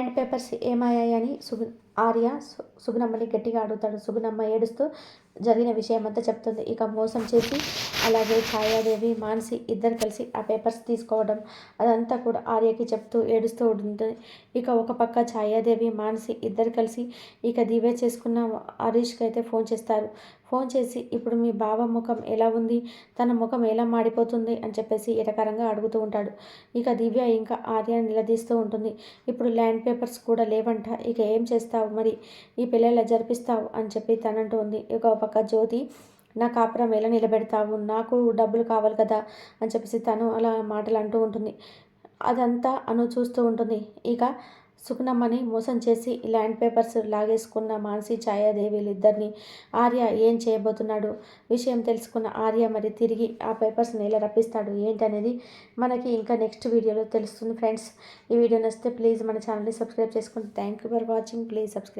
And papers ఏమయ్యాయని సుగు ఆర్య సు- సుగుణమ్మని గట్టిగా అడుగుతాడు. సుగుణమ్మ ఏడుస్తూ జరిగిన విషయం అంతా చెప్తుంది. ఇక మోసం చేసి అలాగే ఛాయాదేవి మానసి ఇద్దరు కలిసి ఆ పేపర్స్ తీసుకోవడం అదంతా కూడా ఆర్యకి చెప్తూ ఏడుస్తూ ఉంటుంది. ఇక ఒక పక్క ఛాయాదేవి మానసి ఇద్దరు కలిసి ఇక దివే చేసుకున్న హరీష్కి అయితే ఫోన్ చేస్తారు. ఫోన్ చేసి ఇప్పుడు మీ బావ ముఖం ఎలా ఉంది? తన ముఖం ఎలా మాడిపోతుంది? అని చెప్పేసి ఎటకరంగా అడుగుతూ ఉంటాడు. ఇక దివ్య ఇంకా ఆర్య నిలదీస్తూ ఉంటుంది. ఇప్పుడు ల్యాండ్ పేపర్స్ కూడా లేవంట. ఇక ఏం చేస్తావు మరి? ఈ పిల్లల జరిపిస్తావు? అని చెప్పి తనంటూ ఉంది. ఇక ఒక పక్క జ్యోతి నా కాపురం ఎలా నిలబెడతావు? నాకు డబ్బులు కావాలి కదా? అని చెప్పేసి తను అలా మాటలు అంటూ ఉంటుంది. అదంతా అను చూస్తూ ఉంటుంది. ఇక సుకునమ్మని మోసం చేసి ల్యాండ్ పేపర్స్ లాగేసుకున్న మానసి ఛాయాదేవిలు ఇద్దరిని ఆర్య ఏం చేయబోతున్నాడు? విషయం తెలుసుకున్న ఆర్య మరి తిరిగి ఆ పేపర్స్ని ఎలా రప్పిస్తాడు. ఏంటనేది మనకి ఇంకా నెక్స్ట్ వీడియోలో తెలుస్తుంది ఫ్రెండ్స్. ఈ వీడియో నచ్చితే ప్లీజ్ మన ఛానల్ని సబ్స్క్రైబ్ చేసుకోండి thank you for watching. Please subscribe